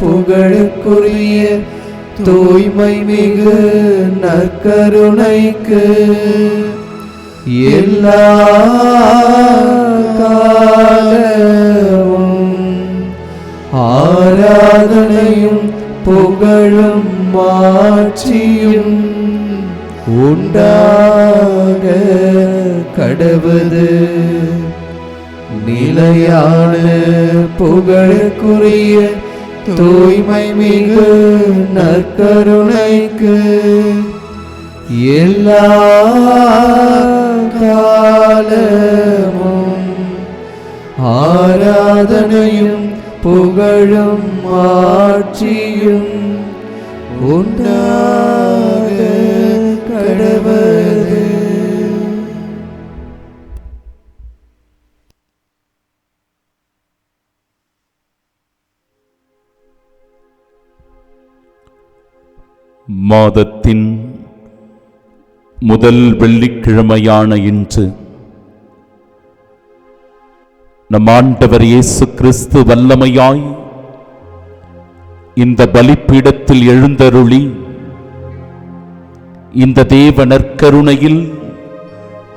புகழுக்குரிய தூய்மை மிகு நற்கருணைக்கு எல்லா ஆராதனையும் புகழும் மாற்றியும் உண்டாக கடவுது. நிலையான புகழுக்குரிய தூய்மை மிகு நற்கருணைக்கு எல்லா காலமும் ஆராதனையும் புகழும் ஆட்சியும் உண்டாக கடவது மாதத்தின் முதல் வெள்ளிக்கிழமையான இன்று நம் ஆண்டவர் இயேசு கிறிஸ்து வல்லமையாய் இந்த பலிப்பீடத்தில் எழுந்தருளி இந்த தேவ நற்கருணையில்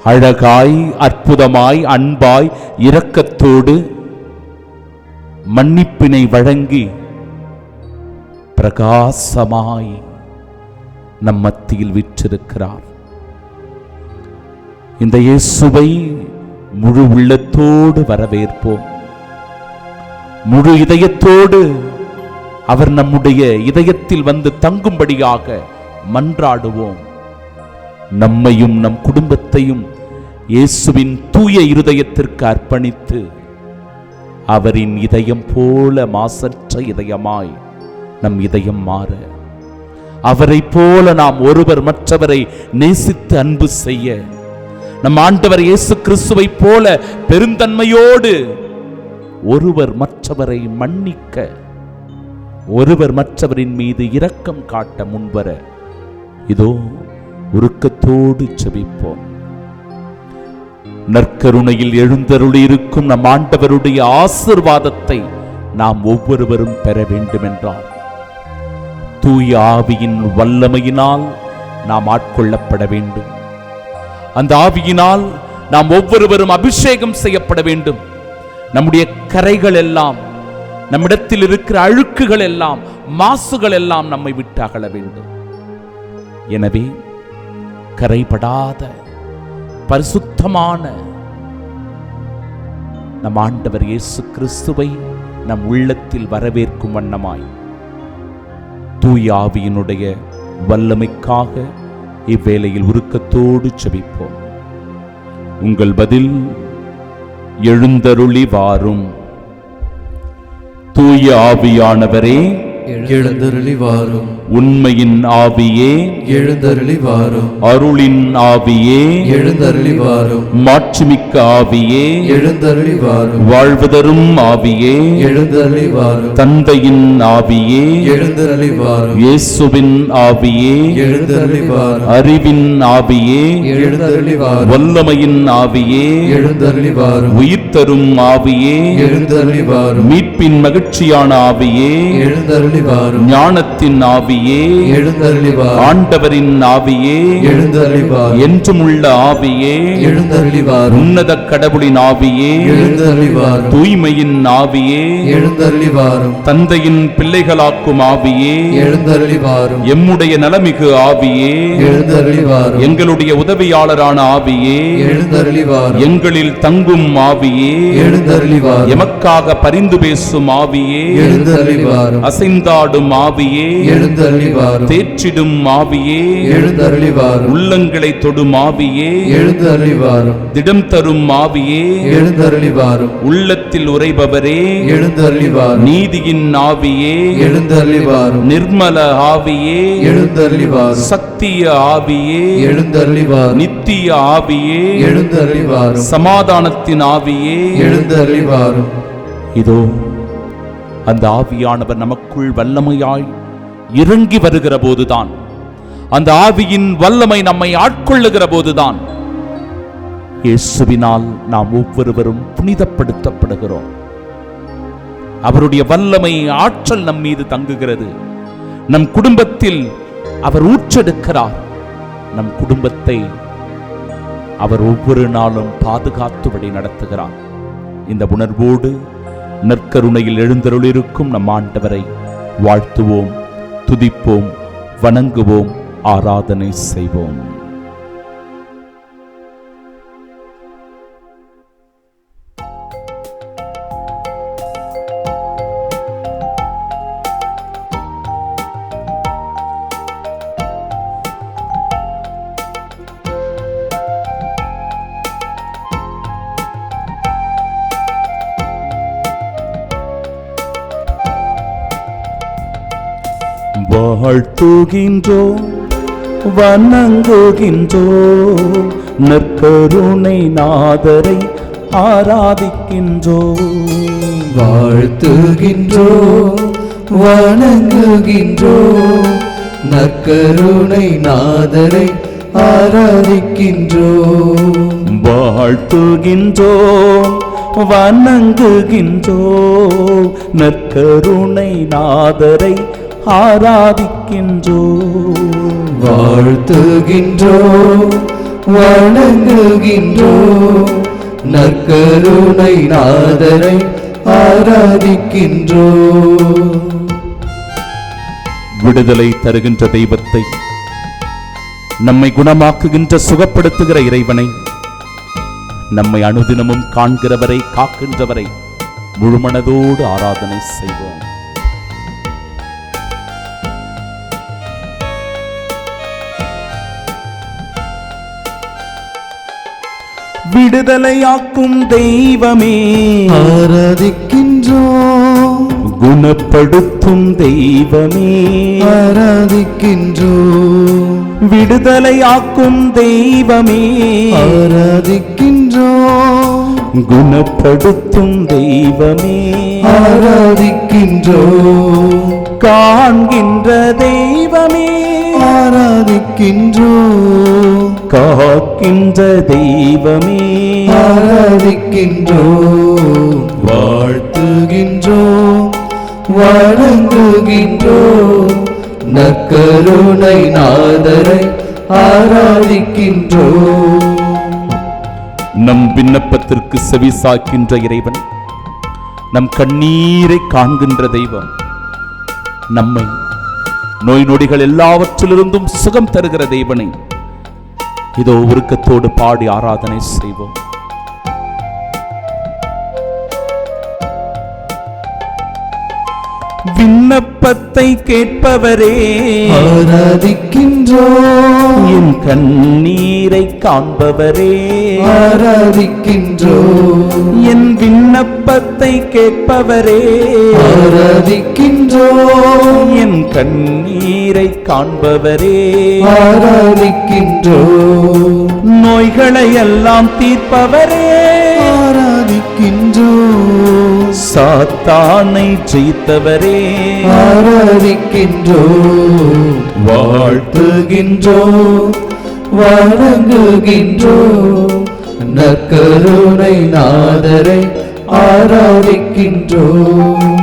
அழகாய் அற்புதமாய் அன்பாய் இரக்கத்தோடு மன்னிப்பினை வழங்கி பிரகாசமாய் நம் மத்தியில் விற்றிருக்கிறார் இந்த இயேசுவை முழு உள்ளத்தோடு வரவேற்போம். முழு இதயத்தோடு அவர் நம்முடைய இதயத்தில் வந்து தங்கும்படியாக மன்றாடுவோம். நம்மையும் நம் குடும்பத்தையும் இயேசுவின் தூய இருதயத்திற்கு அர்ப்பணித்து அவரின் இதயம் போல மாசற்ற இதயமாய் நம் இதயம் மாற. அவரைப் போல நாம் ஒருவர் மற்றவரை நேசித்து அன்பு செய்ய. நம் ஆண்டவர் இயேசு கிறிஸ்துவைப் போல பெருந்தன்மையோடு ஒருவர் மற்றவரை மன்னிக்க ஒருவர் மற்றவரின் மீது இரக்கம் காட்ட முன்வர இதோ உருக்கத்தோடு செபிப்போம் நற்கருணையில் எழுந்தருளியிருக்கும் நம் ஆண்டவருடைய ஆசிர்வாதத்தை நாம் ஒவ்வொருவரும் பெற வேண்டுமென்றால் தூய ஆவியின் வல்லமையினால் நாம் ஆட்கொள்ளப்பட வேண்டும். அந்த ஆவியினால் நாம் ஒவ்வொருவரும் அபிஷேகம் செய்யப்பட வேண்டும். நம்முடைய கரைகள் எல்லாம் நம்மிடத்தில் இருக்கிற அழுக்குகள் எல்லாம் மாசுகள் எல்லாம் நம்மை விட்டு அகல வேண்டும். எனவே கரைபடாத பரிசுத்தமான நம் ஆண்டவர் இயேசு கிறிஸ்துவை நம் உள்ளத்தில் வரவேற்கும் வண்ணமாய் தூயாவியினுடைய வல்லமைக்காக இவ்வேளையில் உருக்கத்தோடு செபிப்போம். உங்கள் பதில் எழுந்தருளி வாரும் தூய ஆவியானவரே எழுந்தருளி வாரும் உண்மையின் ஆவியே எழுந்தருளி வாரும் அருளின் ஆவியே எழுந்தருளி வாரும் மாட்சிமிக்க ஆவியே எழுந்தருளி வாரும் வாழ்வதரும் ஆவியே எழுந்தருளி வாரும் தந்தையின் ஆவியே எழுந்தருளி வாரும் இயேசுவின் ஆவியே எழுந்தருளி வாரும் அறிவின் ஆவியே எழுந்தருளி வாரும் வல்லமையின் ஆவியே எழுந்தருளி வாரும் உயிர் தரும் ஆவியே எழுந்தருளி வாரும் மீட்பின் மகிழ்ச்சியான ஆவியே எழுந்தருளி வாரும் ஞானத்தின் ஆவியே. எழுந்தருளி வாரும் ஆண்டவரின் ஆவியே. எழுந்தருளி வாரும் என்றும் உள்ள ஆவியே. எழுந்தருளி வாரும் உன்னத கடவுளின் ஆவியே. எழுந்தருளி வாரும் தூய்மையின் ஆவியே. எழுந்தருளி வாரும் தந்தையின் பிள்ளைகளாக்கும் ஆவியே. எழுந்தருளி வாரும் எம்முடைய நலமிகு ஆவியே. எழுந்தருளி வாரும் எங்களுடைய உதவியாளரான ஆவியே. எழுந்தருளி வாரும் எங்களில் தங்கும் ஆவியே. எழுந்தருளி வாரும் எமக்காக பரிந்து பேசும் ஆவியே. எழுந்தருளி வாரும் அசைந்து விருந்தாடும் ஆவியே. எழுந்தருளி வாரும் தேற்றிடும் ஆவியே. எழுந்தருளி வாரும் உள்ளங்களை தொடும் ஆவியே. எழுந்தருளி வாரும் திடம் தரும் ஆவியே. எழுந்தருளி வாரும் உள்ளத்தில் உறைபவரே. எழுந்தருளி வாரும் நீதியின் ஆவியே. எழுந்தருளி வாரும் நிர்மல ஆவியே. எழுந்தருளி வாரும் சத்திய ஆவியே. எழுந்தருளி வாரும் நித்திய ஆவியே. எழுந்தருளி வாரும் சமாதானத்தின் ஆவியே. எழுந்தருளி வாரும் இதோ அந்த ஆவியானவர் நமக்குள் வல்லமையாய் இறங்கி வருகிற போதுதான் அந்த ஆவியின் வல்லமை நம்மை ஆட்கொள்ளுகிற போதுதான் இயேசுவினால் நாம் ஒவ்வொருவரும் புனிதப்படுத்தப்படுகிறோம். அவருடைய வல்லமை ஆற்றல் நம் மீது தங்குகிறது. நம் குடும்பத்தில் அவர் ஊற்றெடுக்கிறார். நம் குடும்பத்தை அவர் ஒவ்வொரு நாளும் பாதுகாத்து வழி நடத்துகிறார். இந்த உணர்வோடு நற்கருணையில் எழுந்தருளிருக்கும் நம் ஆண்டவரை வாழ்த்துவோம் துதிப்போம் வணங்குவோம் ஆராதனை செய்வோம். வாழ்த்துகின்றோம் வணங்குகின்றோம் நற்கருணை நாதரை ஆராதிக்கின்றோம் வாழ்த்துகின்றோம் வணங்குகின்றோம் நற்கருணை நாதரை ஆராதிக்கின்றோம் வாழ்த்துகின்றோம் வணங்குகின்றோம் நற்கருணை நாதரை ஆராதிக்கின்றோம். வாழ்த்துகின்றோம் வணங்குகின்றோம். நற்கருணை நாதரை ஆராதிக்கின்றோம். விடுதலை தருகின்ற தெய்வத்தை நம்மை குணமாக்குகின்ற சுகப்படுத்துகிற இறைவனை நம்மை அனுதினமும் காண்கிறவரை காக்கின்றவரை முழுமனதோடு ஆராதனை செய்வோம். விடுதலையாக்கும் தெய்வமே. ஆராதிக்கின்றோம் குணப்படுத்தும் தெய்வமே. ஆராதிக்கின்றோம் விடுதலையாக்கும் தெய்வமே. ஆராதிக்கின்றோம் குணப்படுத்தும் தெய்வமே. ஆராதிக்கின்றோம் காண்கின்ற தெய்வமே. ஆராதிக்கின்றோம் காக்கின்ற தெய்வமே. ஆராதிக்கின்றோம் வாழ்த்துகின்றோம் வணங்குகின்றோம் நற்கருணை நாதரை ஆராதிக்கின்றோம் நம் விண்ணப்பத்திற்கு செவிசாய்க்கின்ற இறைவன் நம் கண்ணீரை காண்கின்ற தெய்வம் நம்மை நோய் நொடிகள் எல்லாவற்றிலிருந்தும் சுகம் தருகிற தெய்வனை. இதோ உருக்கத்தோடு பாடி ஆராதனை செய்வோம். விண்ணப்பத்தை கேட்பவரே. ஆராதிக்கின்றோம் என் கண்ணீரை காண்பவரே. ஆராதிக்கின்றோம் என் விண்ணப்பத்தை கேட்பவரே. ஆராதிக்கின்றோம் என் கண்ணீரை காண்பவரே. ஆராதிக்கின்றோம் நோய்களை எல்லாம் தீர்ப்பவரே. ஆராதிக்கின்றோம் சாத்தானை ஜெயித்தவரே. ஆராதிக்கின்றோம் வாழ்த்துகின்றோம். வணங்குகின்றோம். நற்கருணை நாதரை ஆராதிக்கின்றோம்.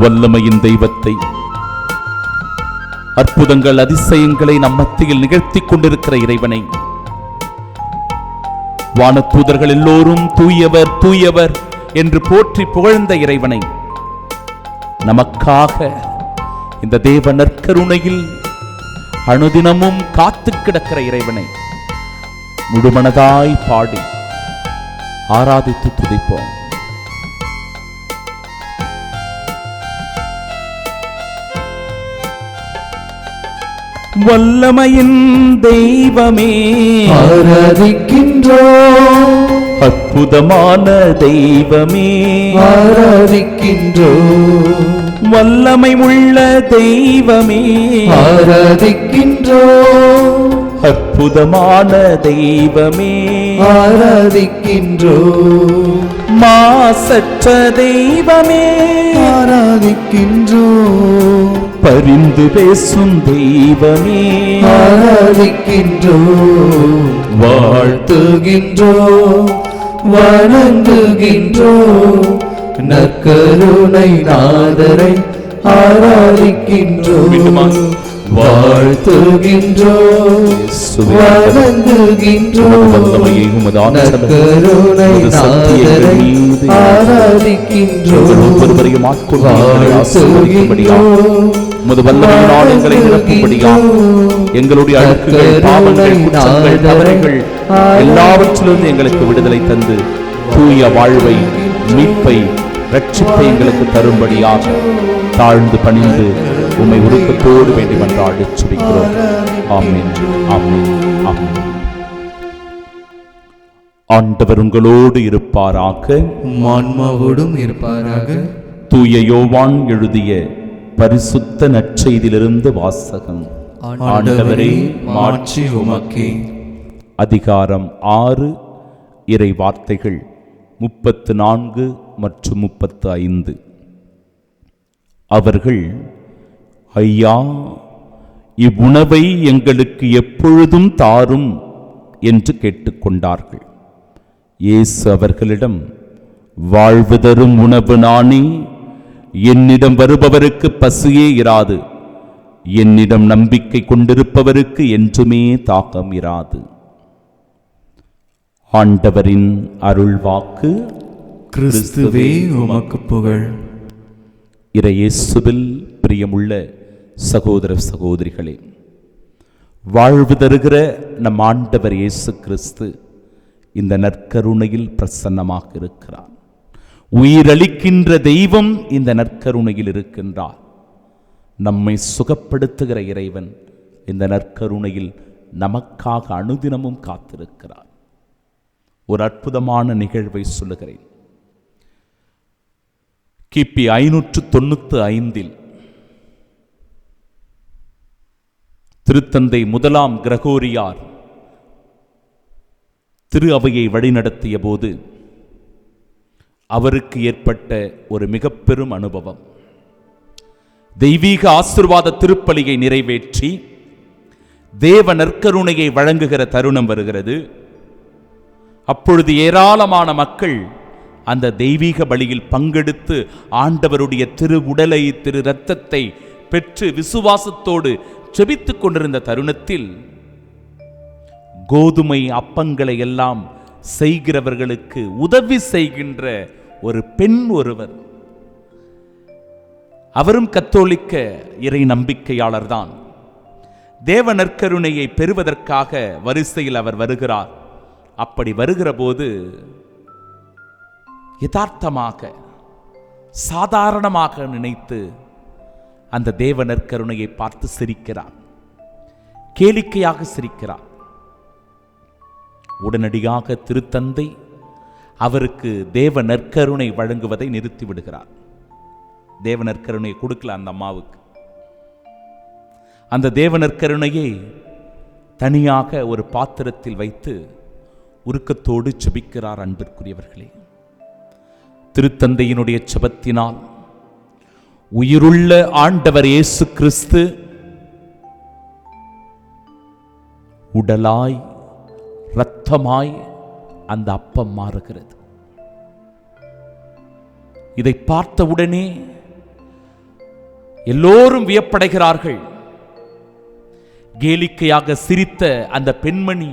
வல்லமையின் தெய்வத்தை அற்புதங்கள் அதிசயங்களை நம் மத்தியில் நிகழ்த்திக் கொண்டிருக்கிற இறைவனை வானத்தூதர்கள் எல்லோரும் தூயவர் தூயவர் என்று போற்றி புகழ்ந்த இறைவனை. நமக்காக இந்த தேவ நற்கருணையில் அனுதினமும் காத்து கிடக்கிற இறைவனை முழுமனதாய் பாடி ஆராதித்து துதிப்போம். வல்லமையின் தெய்வமே. ஆராதிக்கின்றோம் அற்புதமான தெய்வமே. ஆராதிக்கின்றோம் வல்லமை உள்ள தெய்வமே. ஆராதிக்கின்றோம் அற்புதமான தெய்வமே. ஆராதிக்கின்றோம் மாசற்ற தெய்வமே. ஆராதிக்கின்றோம் பரிந்து பேசும் தெய்வமே. ஆராதிக்கின்றோம் வாழ்த்துகின்றோம் வணங்குகின்றோம் நற்கருணை நாதரை வல்லமையை, உமது ஆற்றலை, நற்கருணை நாதரை ஆராதிக்கின்றோம் ஒவ்வொருவரையும் ஆட்கொண்டு எங்களை ஆசீர்வதிக்கும்படியாக. உமது வல்லமையினால் எங்களை நிரப்பும்படியாக எங்களுடைய அழுக்குகள் பாவங்கள் குற்றங்கள் தவறுகள் எல்லாவற்றிலிருந்து எங்களுக்கு விடுதலை தந்து தூய வாழ்வை மீட்பை ரட்சிப்பை எங்களுக்கு தரும்படியாக தாழ்ந்து பணிந்து உம்மை உருக்கத்தோடு வேண்டி மன்றாடி சுபிக்கிறோம் ஆமென் ஆமென் ஆமென். ஆண்டவர் உங்களோடு இருப்பாராக. ஆன்மாவோடும் இருப்பாராக. தூய யோவான் எழுதிய பரிசுத்த நற்செய்தியிலிருந்து வாசகம். ஆண்டவரே மாட்சி உமக்கே. அதிகாரம் ஆறு இறை வார்த்தைகள் முப்பத்து நான்கு மற்றும் முப்பத்து ஐந்து. அவர்கள் ஐயா இவ்வுணவை எங்களுக்கு எப்பொழுதும் தாரும் என்று கேட்டுக்கொண்டார்கள். இயேசு அவர்களிடம் வாழ்வு தரும் உணவு நானே என்னிடம் வருபவருக்கு பசியே இராது. என்னிடம் நம்பிக்கை கொண்டிருப்பவருக்கு என்றுமே தாகம் இராது. ஆண்டவரின் அருள்வாக்கு கிறிஸ்துவே உமக்கு புகழ். இறையேசுவில் பிரியமுள்ள சகோதர சகோதரிகளே வாழ்வு தருகிற நம் ஆண்டவர் இயேசு கிறிஸ்து இந்த நற்கருணையில் பிரசன்னமாக இருக்கிறார். உயிரளிக்கின்ற தெய்வம் இந்த நற்கருணையில் இருக்கின்றார். நம்மை சுகப்படுத்துகிற இறைவன் இந்த நற்கருணையில் நமக்காக அனுதினமும் காத்திருக்கிறார். ஒரு அற்புதமான நிகழ்வை சொல்லுகிறேன். கிபி ஐநூற்று தொண்ணூத்து ஐந்தில் திருத்தந்தை முதலாம் கிரகோரியார் திரு அவையை வழிநடத்திய போது அவருக்கு ஏற்பட்ட ஒரு மிக பெரும் அனுபவம். தெய்வீக ஆசிர்வாத திருப்பலியை நிறைவேற்றி தேவ நற்கருணையை வழங்குகிற தருணம் வருகிறது. அப்பொழுது ஏராளமான மக்கள் அந்த தெய்வீக பலியில் பங்கெடுத்து ஆண்டவருடைய திரு உடலை திரு இரத்தத்தை பெற்று விசுவாசத்தோடு செபித்துக் கொண்டிருந்த தருணத்தில் கோதுமை அப்பங்களை எல்லாம் செய்கிறவர்களுக்கு உதவி செய்கின்ற ஒரு பெண் ஒருவர். அவரும் கத்தோலிக்க இறை நம்பிக்கையாளர்தான். தேவ நற்கருணையை பெறுவதற்காக வரிசையில் அவர் வருகிறார். அப்படி வருகிற போது யதார்த்தமாக சாதாரணமாக நினைத்து அந்த தேவ நற்கருணையை பார்த்து சிரிக்கிறார். கேளிக்கையாக சிரிக்கிறார். உடனடியாக திருத்தந்தை அவருக்கு தேவ நற்கருணை வழங்குவதை நிறுத்தி விடுகிறார் தேவ நற்கருணையை கொடுக்கல அந்த அம்மாவுக்கு. அந்த தேவ நற்கருணையை தனியாக ஒரு பாத்திரத்தில் வைத்து உருக்கத்தோடு செபிக்கிறார் அன்பிற்குரியவர்களே. திருத்தந்தையினுடைய செபத்தினால் உயிருள்ள ஆண்டவர் இயேசு கிறிஸ்து உடலாய் இரத்தமாய் அந்த அப்பம் மாறுகிறது. இதை பார்த்தவுடனே எல்லோரும் வியப்படைகிறார்கள். கேளிக்கையாக சிரித்த அந்த பெண்மணி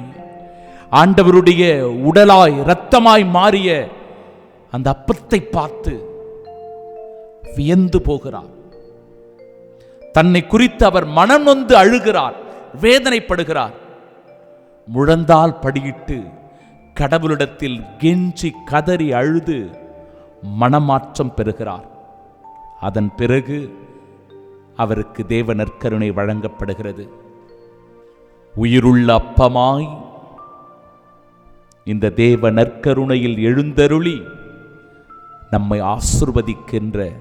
ஆண்டவருடைய உடலாய் இரத்தமாய் மாறிய அந்த அப்பத்தை பார்த்து வியந்து போகிறார். தன்னை குறித்து அவர் மனம் நொந்து அழுகிறார் வேதனைப்படுகிறார். முழந்தால் படியிட்டு கடவுளிடத்தில் கெஞ்சி கதறி அழுது மனமாற்றம் பெறுகிறார். அதன் பிறகு அவருக்கு தேவ நற்கருணை வழங்கப்படுகிறது. உயிருள்ள அப்பமாய் இந்த தேவ நற்கருணையில் எழுந்தருளி நம்மை ஆசிர்வதிக்கின்ற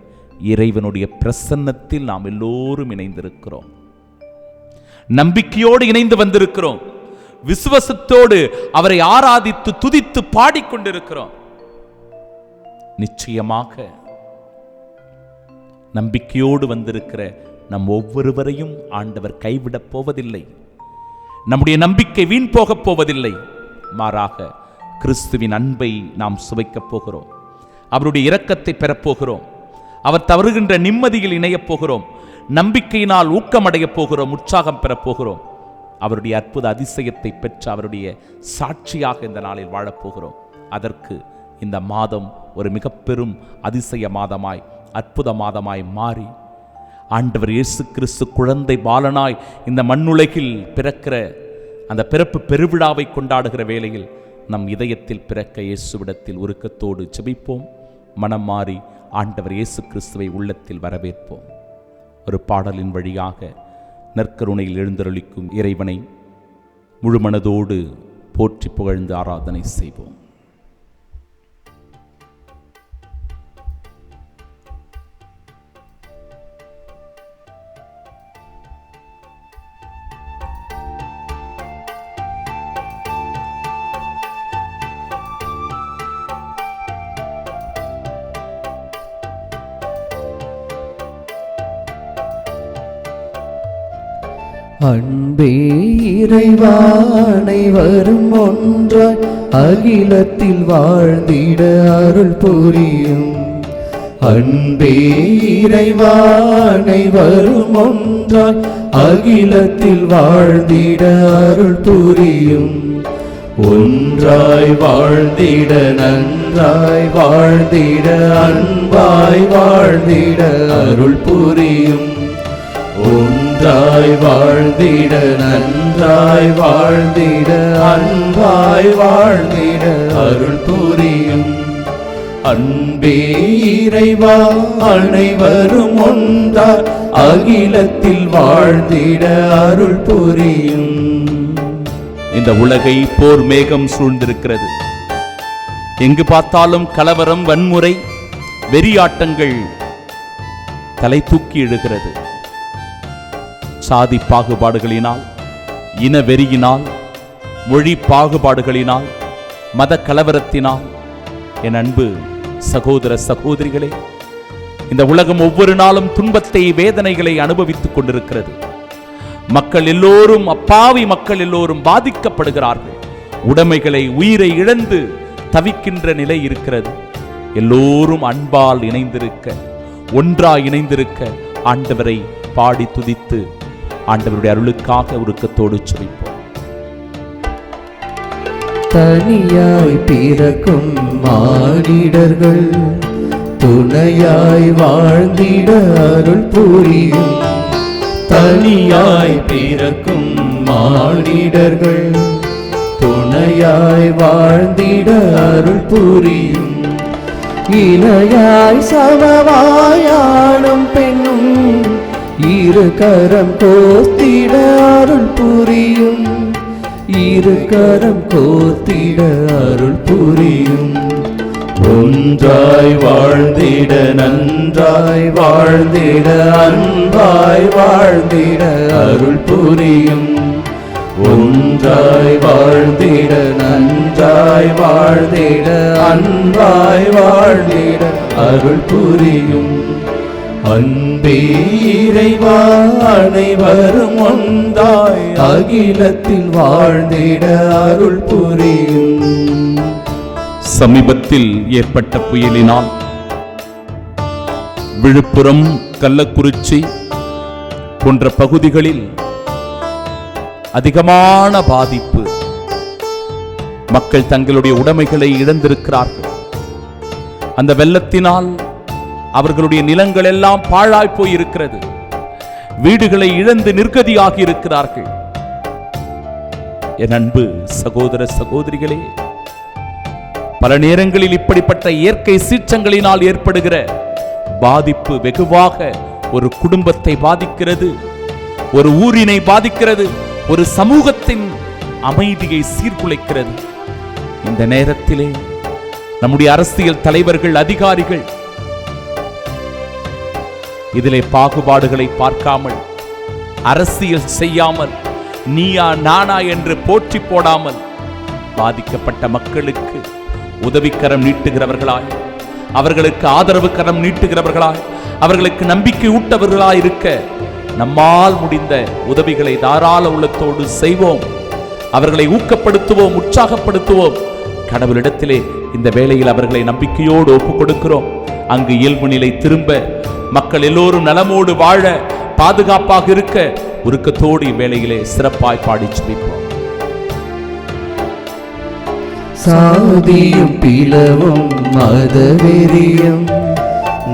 இறைவனுடைய பிரசன்னத்தில் நாம் எல்லோரும் இணைந்திருக்கிறோம். நம்பிக்கையோடு இணைந்து வந்திருக்கிறோம். விசுவசத்தோடு அவரை ஆராதித்து துதித்து பாடிக்கொண்டிருக்கிறோம். நிச்சயமாக நம்பிக்கையோடு வந்திருக்கிற நம் ஒவ்வொருவரையும் ஆண்டவர் கைவிடப் போவதில்லை. நம்முடைய நம்பிக்கை வீண் போகப் போவதில்லை. மாறாக கிறிஸ்துவின் அன்பை நாம் சுவைக்கப் போகிறோம். அவருடைய இரக்கத்தை பெறப்போகிறோம் அவர் தவறுகின்ற நிம்மதியில் இணையப் போகிறோம். நம்பிக்கையினால் ஊக்கமடையப் போகிறோம். உற்சாகம் பெறப் போகிறோம். அவருடைய அற்புத அதிசயத்தை பெற்று அவருடைய சாட்சியாக இந்த நாளில் வாழப்போகிறோம். அதற்கு இந்த மாதம் ஒரு மிக பெரும் அதிசய மாதமாய் அற்புத மாதமாய் மாறி ஆண்டவர் இயேசு கிறிஸ்து குழந்தை பாலனாய் இந்த மண்ணுலகில் பிறக்கிற அந்த பிறப்பு பெருவிழாவை கொண்டாடுகிற வேளையில் நம் இதயத்தில் பிறக்க இயேசுவிடத்தில் உருக்கத்தோடு செபிப்போம் மனம் மாறி ஆண்டவர் இயேசு கிறிஸ்துவை உள்ளத்தில் வரவேற்போம். ஒரு பாடலின் வழியாக நற்கருணையில் எழுந்தருளிக்கும் இறைவனை முழுமனதோடு போற்றி புகழ்ந்து ஆராதனை செய்வோம். அன்பே இறைவானை வரும் ஒன்றாய் அகிலத்தில் வாழ்ந்திட அருள் புரியும். அன்பே இறைவானை வரும் ஒன்றாய் அகிலத்தில் வாழ்ந்திட அருள் புரியும். ஒன்றாய் வாழ்ந்திட நன்றாய் வாழ்ந்திட அன்பாய் வாழ்ந்திட அருள் புரியும். நன்றாய் வாழ்ந்திட நன்றாய் வாழ்ந்திட அன்பாய் வாழ்ந்திட அருள் புரியும். அன்பே இறைவா அனைவரும் ஒன்றார் அகிலத்தில் வாழ்ந்திட அருள் புரியும். இந்த உலகை போர் மேகம் சூழ்ந்திருக்கிறது. எங்கு பார்த்தாலும் கலவரம் வன்முறை வெறியாட்டங்கள் தலை தூக்கி எழுகிறது சாதி பாகுபாடுகளினால் இன வெறியினால் மொழி பாகுபாடுகளினால் மத கலவரத்தினால் என் அன்பு சகோதர சகோதரிகளே இந்த உலகம் ஒவ்வொரு நாளும் துன்பத்தை வேதனைகளை அனுபவித்துக் கொண்டிருக்கிறது. மக்கள் எல்லோரும் அப்பாவி மக்கள் எல்லோரும் பாதிக்கப்படுகிறார்கள். உடைமைகளை உயிரை இழந்து தவிக்கின்ற நிலை இருக்கிறது. எல்லோரும் அன்பால் இணைந்திருக்க ஒன்றாய் இணைந்திருக்க ஆண்டவரை பாடி துதித்து ஆண்டவருடைய அருளுக்காக உருக்கத்தோடு சுவைப்போம் தனியாய் பிறக்கும் மானிடர்கள் துணையாய் வாழ்ந்திட அருள் புரியும். தனியாய் பிறக்கும் மானிடர்கள் துணையாய் வாழ்ந்திட அருள் புரியும். இணையாய் சமவாயானும் பெண்ணும் இரு கரம் கோத்திட அருள் புரியும். இரு கரம் கோத்திட அருள் புரியும். ஒன்றாய் வாழ்ந்திட நன்றாய் வாழ்ந்திட அன்பாய் வாழ்ந்திட அருள் புரியும். ஒன்றாய் வாழ்ந்திட நன்றாய் வாழ்ந்திட அன்பாய் வாழ்ந்திட அருள் புரியும். அன்பே இறைவா அனைவரும் ஒன்றாய் அகிலத்தில் வாழ்ந்திட அருள் புரியும். சமீபத்தில் ஏற்பட்ட புயலினால் விழுப்புரம் கள்ளக்குறிச்சி போன்ற பகுதிகளில் அதிகமான பாதிப்பு. மக்கள் தங்களுடைய உடைமைகளை இழந்திருக்கிறார்கள். அந்த வெள்ளத்தினால் அவர்களுடைய நிலங்கள் எல்லாம் பாழாய் போய் இருக்கிறது வீடுகளை இழந்து நிர்கதியாகி இருக்கிறார்கள். என் அன்பு சகோதர சகோதரிகளே பல நேரங்களில் இப்படிப்பட்ட இயற்கை சீற்றங்களினால் ஏற்படுகிற பாதிப்பு வெகுவாக ஒரு குடும்பத்தை பாதிக்கிறது ஒரு ஊரினை பாதிக்கிறது ஒரு சமூகத்தின் அமைதியை சீர்குலைக்கிறது. இந்த நேரத்திலே நம்முடைய அரசியல் தலைவர்கள் அதிகாரிகள் இதிலே பாகுபாடுகளை பார்க்காமல் அரசியல் செய்யாமல் நீயா நானா என்று போற்றி போடாமல் பாதிக்கப்பட்ட மக்களுக்கு உதவிக்கரம் நீட்டுகிறவர்களாய் அவர்களுக்கு ஆதரவு கரம் நீட்டுகிறவர்களாய் அவர்களுக்கு நம்பிக்கை ஊட்டவர்களாய் இருக்க நம்மால் முடிந்த உதவிகளை தாராள உள்ளத்தோடு செய்வோம். அவர்களை ஊக்கப்படுத்துவோம் உற்சாகப்படுத்துவோம். கடவுளிடத்திலே இந்த வேளையில் அவர்களை நம்பிக்கையோடு ஒப்புக் கொடுக்கிறோம் அங்கு இயல்பு நிலை திரும்ப மக்கள் எல்லோரும் நலமோடு வாழ பாதுகாப்பாக இருக்க உருக்கத்தோடு இவ்வேளையிலே சிறப்பாய் பாடி சுமிப்போம் சாதியும் பிளவும் மதவெறியும்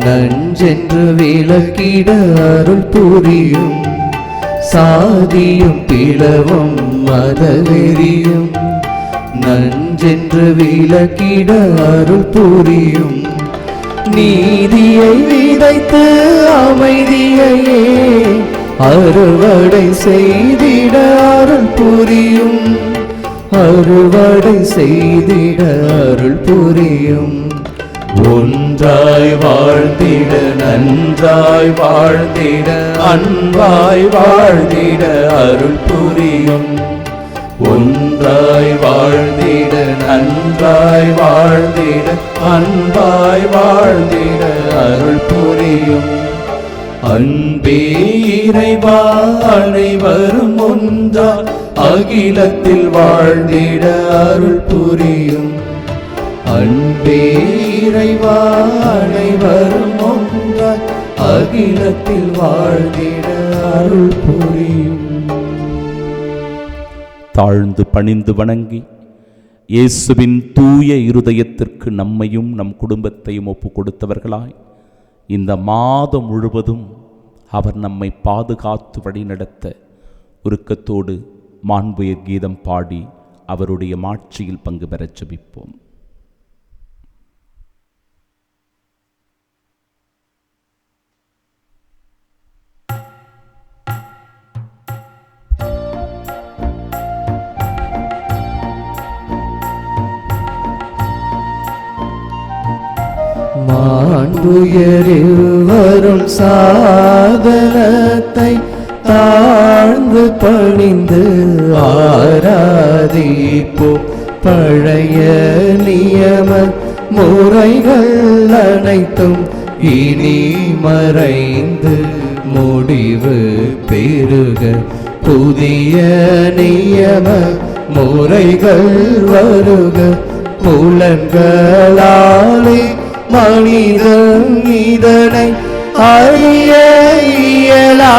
நஞ்சென்று விளக்கிட அருள் புரியும். சாதியும் பிளவும் மதவெறியும் நஞ்சென்று விளக்கிட அருள் புரியும். நீதியை விதைத்து அமைதியையே அறுவடை செய்திட அருள் புரியும். அறுவடை செய்திட அருள் புரியும். ஒன்றாய் வாழ்ந்திட நன்றாய் வாழ்ந்திட அன்பாய் வாழ்ந்திட அருள் புரியும். ஒன்றாய் வாழ்ந்திட நன்றாய் வாழ்ந்திட அன்பாய் வாழ்ந்திட அருள் புரியும். அன்பே அனைவரும் ஒன்றா அகிலத்தில் வாழ்ந்திட அருள் புரியும். அன்பே அனைவரும் ஒன்றா அகிலத்தில் வாழ்ந்திட அருள் புரியும். தாழ்ந்து பணிந்து வணங்கி இயேசுவின் தூய இருதயத்திற்கு நம்மையும் நம் குடும்பத்தையும் ஒப்பு கொடுத்தவர்களாய் இந்த மாதம் முழுவதும் அவர் நம்மை பாதுகாத்து வழிநடத்த உருக்கத்தோடு மாண்புயர் கீதம் பாடி அவருடைய மாட்சியில் பங்கு பெறச் செபிப்போம். சாதனத்தை தாழ்ந்து பணிந்து ஆராதிப்போ. பழைய நியம முறைகள் அனைத்தும் இனி மறைந்து முடிவு பெருக புதிய நியம முறைகள் வருக. புலன்களாலே மனிதன் இதனை அறிய இயலா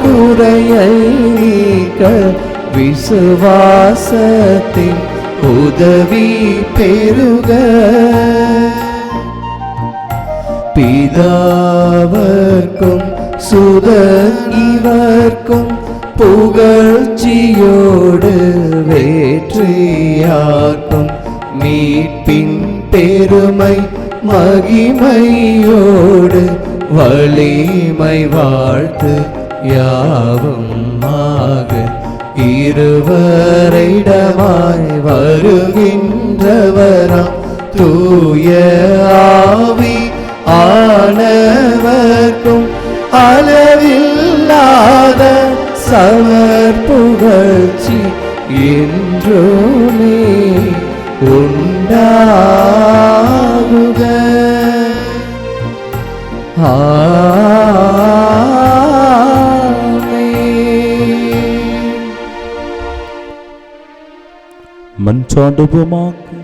குறையை நீக்க விசுவாசத்தின் உதவி பெருக பிதாவர்க்கும் சுதன் இவர்க்கும் புகழ்ச்சியோடு வேற்றியாக்கும் மீட்பின் பெருமை மகிமையோடு வலிமை வாழ்த்து யாவும் ஆக இருவரிடமாய் வருகின்றவராம். தூய அனுபவமாக்கு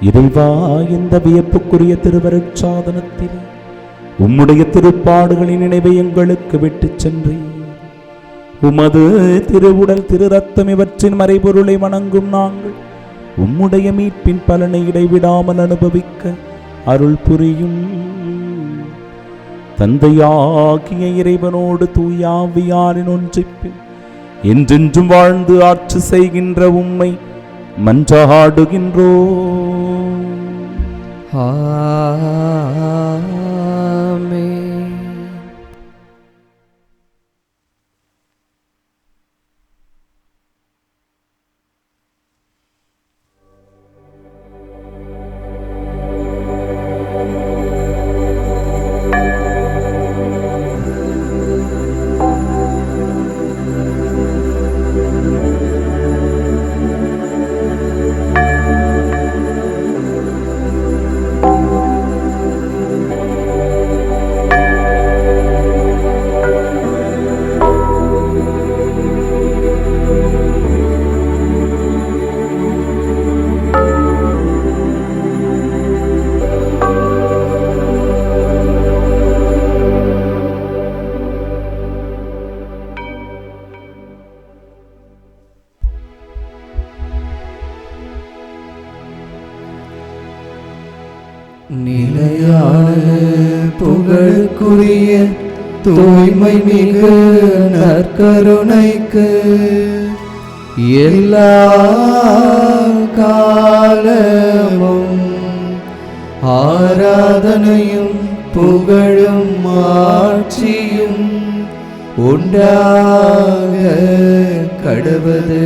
இறைவா இந்த வியப்புக்குரிய திருவருட்சாதனத்தில் உம்முடைய திருப்பாடுகளின் நினைவை எங்களுக்கு விட்டுச் சென்று உமது திருவுடல் திரு ரத்தம் இவற்றின் மறைபொருளை வணங்கும் நாங்கள் உம்முடைய மீட்பின் பலனை இடைவிடாமல் அனுபவிக்க அருள் புரியும். தந்தையாகிய இறைவனோடு தூயாவியாரின் ஒன்றிப்பில் என்றென்றும் வாழ்ந்து ஆட்சி செய்கின்ற உம்மை மன்றாடுகின்றோ ஆமே கருணைக்கு எல்லா காலமும் ஆராதனையும் புகழும் ஆட்சியும் உண்டாக கடவது